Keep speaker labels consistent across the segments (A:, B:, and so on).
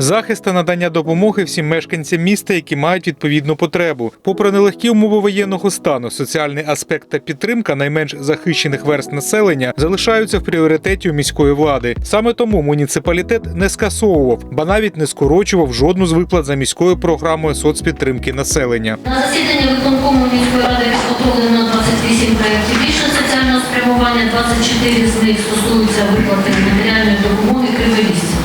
A: Захист та надання допомоги всім мешканцям міста, які мають відповідну потребу. Попри нелегкі умови воєнного стану, соціальний аспект та підтримка найменш захищених верст населення залишаються в пріоритеті у міської влади. Саме тому муніципалітет не скасовував, ба навіть не скорочував жодну з виплат за міською програмою соцпідтримки населення.
B: На засіданні виконкому міської ради підготовлено 28 проєктів рішень соціального спрямування, 24 з них стосуються виплати матеріальної допомоги криволісцям.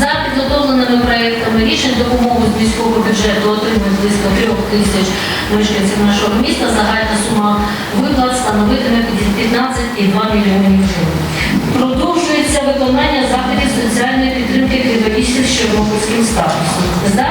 B: За підготовленими проєктами рішень допомогу з міського бюджету отримують близько трьох тисяч мешканців нашого міста. Загальна сума виплат становитиме 15,2 мільйонів гривень. Продовжується виконання заходів соціальної підтримки криволісців з чорнобильським статусом. За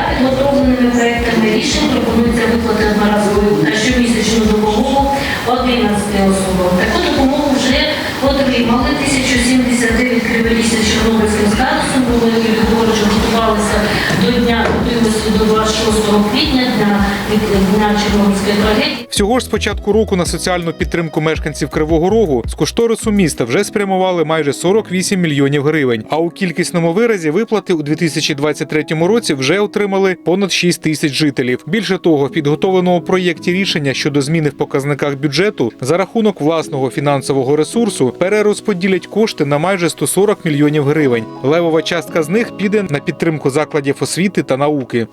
B: квітня, дня від дня Чорнобильської трагедії.
A: Всього ж з початку року на соціальну підтримку мешканців Кривого Рогу з кошторису міста вже спрямували майже 48 мільйонів гривень. А у кількісному виразі виплати у 2023 році вже отримали понад 6 тисяч жителів. Більше того, в підготовленому проєкті рішення щодо зміни в показниках бюджету за рахунок власного фінансового ресурсу перерозподілять кошти на майже 140 мільйонів гривень. Левова частка з них піде на підтримку закладів освіти та науки.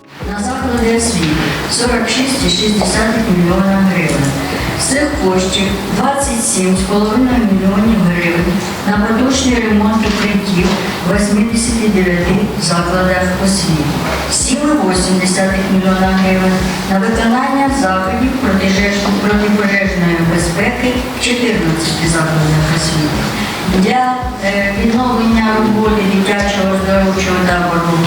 C: Заклади освіти 46,6 мільйона гривень. З цих коштів 27,5 мільйонів гривень на поточний ремонт укриттів в 89 закладах освіти, 7,8 мільйона гривень на виконання заходів протипожежної безпеки в 14 закладах освіти. Для е, відновлення роботи дитячого оздоровчого табору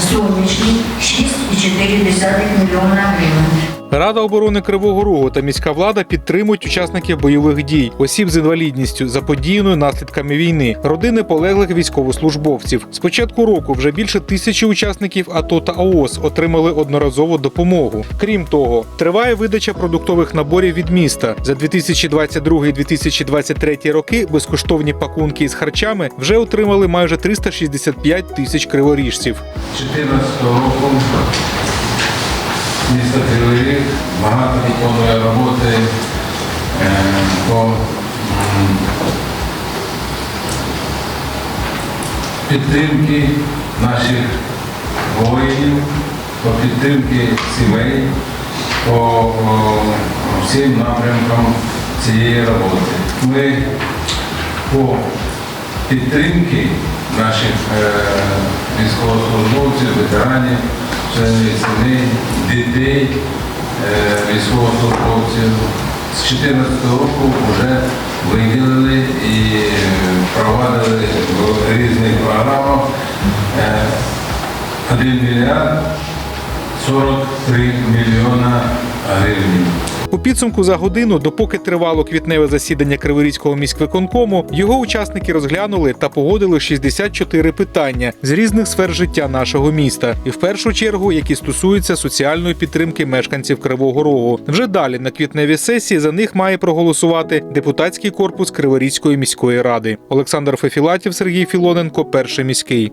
C: сонячний 6,4 мільйона гривень.
A: Рада оборони Кривого Рогу та міська влада підтримують учасників бойових дій, осіб з інвалідністю, заподіяною наслідками війни, родини полеглих військовослужбовців. З початку року вже більше тисячі учасників АТО та ООС отримали одноразову допомогу. Крім того, триває видача продуктових наборів від міста. За 2022-2023 роки безкоштовні пакунки із харчами вже отримали майже 365 тисяч криворіжців.
D: 2014 року місто Кривий багато виконує роботи е, по м, підтримки наших воїнів, по підтримки сімей, по всім напрямкам цієї роботи. Ми по підтримки наших е, військовослужбовців, ветеранів, членів сімей, дітей, е, військовослужбовців з 2014 року вже виділили і е, провадили в різних програмах е, 1 мільярд 43 мільйона гривень.
A: У підсумку за годину, допоки тривало квітневе засідання Криворізького міськвиконкому, його учасники розглянули та погодили 64 питання з різних сфер життя нашого міста, і в першу чергу, які стосуються соціальної підтримки мешканців Кривого Рогу. Вже далі на квітневій сесії за них має проголосувати депутатський корпус Криворізької міської ради. Олександр Фефілатів, Сергій Філоненко, перший міський.